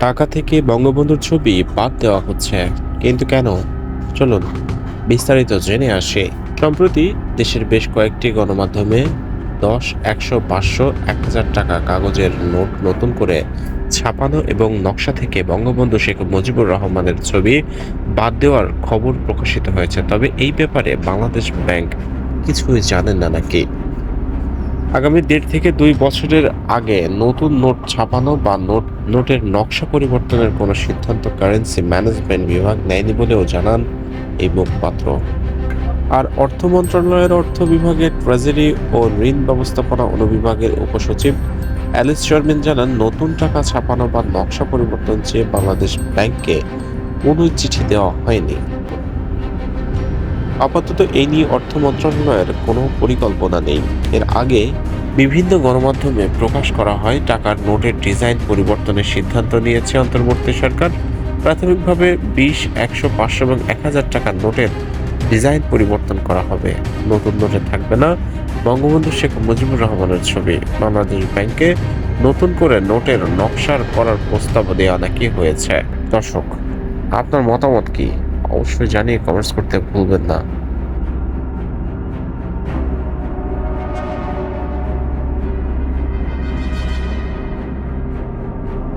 টাকা থেকে বঙ্গবন্ধুর ছবি বাদ দেওয়া হচ্ছে। কিন্তু কেন? চলুন, বিস্তারিত জেনে আসি। সম্প্রতি দেশের বেশ কয়েকটি গণমাধ্যমে দশ, একশো, পাঁচশো, এক হাজার টাকা কাগজের নোট নতুন করে ছাপানো এবং নকশা থেকে বঙ্গবন্ধু শেখ মুজিবুর রহমানের ছবি বাদ দেওয়ার খবর প্রকাশিত হয়েছে। তবে এই ব্যাপারে বাংলাদেশ ব্যাংক কিছুই জানেন না নাকি? আগামী দেড় থেকে দুই বছরের আগে নতুন নোট ছাপানো বা নোট, নোটের নকশা পরিবর্তনের কোনো সিদ্ধান্ত কারেন্সি ম্যানেজমেন্ট বিভাগ নেয়নি বলেও জানান এই মুখপাত্র। আর অর্থ মন্ত্রণালয়ের অর্থ বিভাগের ট্রেজারি ও ঋণ ব্যবস্থাপনা অনুবিভাগের উপসচিব অ্যালিস শারমিন জানান, নতুন টাকা ছাপানো বা নকশা পরিবর্তন চেয়ে বাংলাদেশ ব্যাংককে কোনো চিঠি দেওয়া হয়নি। আপাতত এই নিয়ে অর্থ মন্ত্রণালয়ের কোনো পরিকল্পনা নেই। এর আগে বিভিন্ন গণমাধ্যমে প্রকাশ করা হয়, টাকার নোটের ডিজাইন পরিবর্তনের সিদ্ধান্ত নিয়েছে অন্তর্বর্তী সরকার। প্রাথমিকভাবে বিশ, একশো, পাঁচশো এবং এক হাজার টাকার নোটের ডিজাইন পরিবর্তন করা হবে। নতুন নোটে থাকবে না। বঙ্গবন্ধু শেখ মুজিবুর রহমানের ছবি। বাংলাদেশ ব্যাংকে নতুন করে নোটের নকশার করার প্রস্তাব দেওয়া নাকি হয়েছে? দর্শক, আপনার মতামত কি? অবশ্যই জানি কমেন্টস করতে ভুলবেন না।